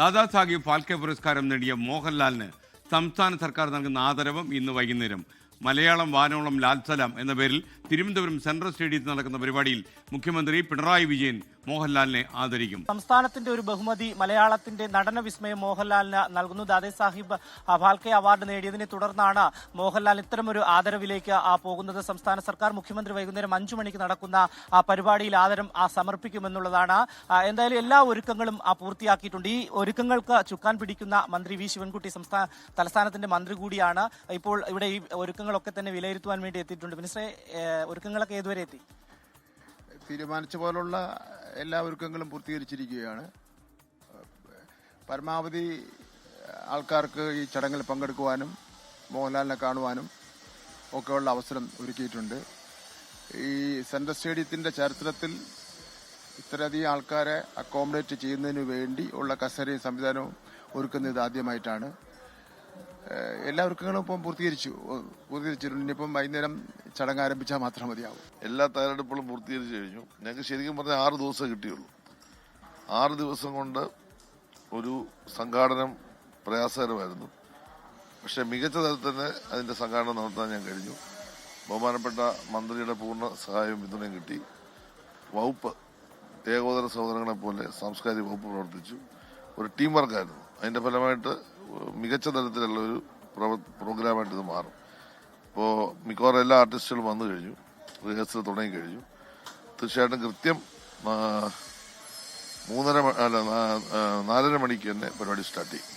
ദാദാസാഹിബ് ഫാൽക്കെ പുരസ്കാരം നേടിയ മോഹൻലാലിന് സംസ്ഥാന സർക്കാർ നൽകുന്ന ആദരവും ഇന്ന് വൈകുന്നേരം. മലയാളം വാനോളം ലാൽസലാം എന്ന പേരിൽ തിരുവനന്തപുരം സെൻട്രൽ സ്റ്റേഡിയത്തിൽ നടക്കുന്ന പരിപാടിയിൽ മുഖ്യമന്ത്രി പിണറായി വിജയൻ മോഹൻലാലിനെ ആദരിക്കും. സംസ്ഥാനത്തിന്റെ ഒരു ബഹുമതി മലയാളത്തിന്റെ നടന വിസ്മയം മോഹൻലാലിന് നൽകുന്നു. ദാദേ സാഹിബ് ഫാൽക്കെ അവാർഡ് നേടിയതിനെ തുടർന്നാണ് മോഹൻലാൽ ഇത്തരമൊരു ആദരവിലേക്ക് ആ, പോകുന്നത്. സംസ്ഥാന സർക്കാർ മുഖ്യമന്ത്രി വൈകുന്നേരം അഞ്ചു മണിക്ക് നടക്കുന്ന ആ പരിപാടിയിൽ ആദരം ആ, സമർപ്പിക്കുമെന്നുള്ളതാണ്. എന്തായാലും എല്ലാ ഒരുക്കങ്ങളും ആ, പൂർത്തിയാക്കിയിട്ടുണ്ട്. ഈ ഒരുക്കങ്ങൾക്ക് ചുക്കാൻ പിടിക്കുന്ന മന്ത്രി വി. ശിവൻകുട്ടി സംസ്ഥാന തലസ്ഥാനത്തിന്റെ മന്ത്രി കൂടിയാണ്. ഇപ്പോൾ ഇവിടെ ഈ ഒരുക്കങ്ങളൊക്കെ തന്നെ വിലയിരുത്തുവാൻ വേണ്ടി എത്തിയിട്ടുണ്ട്. മിനിസ്റ്ററെ ഒരുക്കങ്ങളൊക്കെ ഏതുവരെ എത്തി? തീരുമാനിച്ച പോലുള്ള എല്ലാ ഒരുക്കങ്ങളും പൂർത്തീകരിച്ചിരിക്കുകയാണ്. പരമാവധി ആൾക്കാർക്ക് ഈ ചടങ്ങിൽ പങ്കെടുക്കുവാനും മോഹൻലാലിനെ കാണുവാനും ഒക്കെയുള്ള അവസരം ഒരുക്കിയിട്ടുണ്ട്. ഈ സെൻട്രൽ സ്റ്റേഡിയത്തിന്റെ ചരിത്രത്തിൽ ഇത്രയധികം ആൾക്കാരെ അക്കോമഡേറ്റ് ചെയ്യുന്നതിന് വേണ്ടി ഉള്ള കസേരയും സംവിധാനവും ഒരുക്കുന്നത് ആദ്യമായിട്ടാണ്. എല്ലാ ഒരുക്കങ്ങളും ഇപ്പം പൂർത്തീകരിച്ചു പൂർത്തീകരിച്ചിട്ടുണ്ട്. ഇനിയിപ്പം വൈകുന്നേരം ചടങ്ങ് ആരംഭിച്ചാൽ മാത്രം മതിയാവും. എല്ലാ തയ്യാറെടുപ്പുകളും പൂർത്തീകരിച്ചു കഴിഞ്ഞു. ഞങ്ങൾക്ക് ശരിക്കും പറഞ്ഞാൽ ആറ് ദിവസം കിട്ടിയുള്ളൂ. ആറ് ദിവസം കൊണ്ട് ഒരു സംഘാടനം പ്രയാസകരമായിരുന്നു. പക്ഷേ മികച്ച തരത്തിൽ തന്നെ അതിന്റെ സംഘാടനം നടത്താൻ ഞാൻ കഴിഞ്ഞു. ബഹുമാനപ്പെട്ട മന്ത്രിയുടെ പൂർണ സഹായവും പിന്തുണയും കിട്ടി. വകുപ്പ് ഏകോദര സഹോദരങ്ങളെ പോലെ സാംസ്കാരിക വകുപ്പ് പ്രവർത്തിച്ചു. ഒരു ടീം വർക്കായിരുന്നു അതിന്റെ ഫലമായിട്ട് മികച്ച തരത്തിലുള്ള ഒരു പ്രോഗ്രാമായിട്ട് ഇത് മാറും. ഇപ്പോൾ മിക്കവാറും എല്ലാ ആർട്ടിസ്റ്റുകളും വന്നു കഴിഞ്ഞു. റിഹേഴ്സൽ തുടങ്ങി കഴിഞ്ഞു. തീർച്ചയായിട്ടും കൃത്യം മൂന്നര അല്ല നാലര മണിക്ക് തന്നെ പരിപാടി സ്റ്റാർട്ട് ചെയ്യും.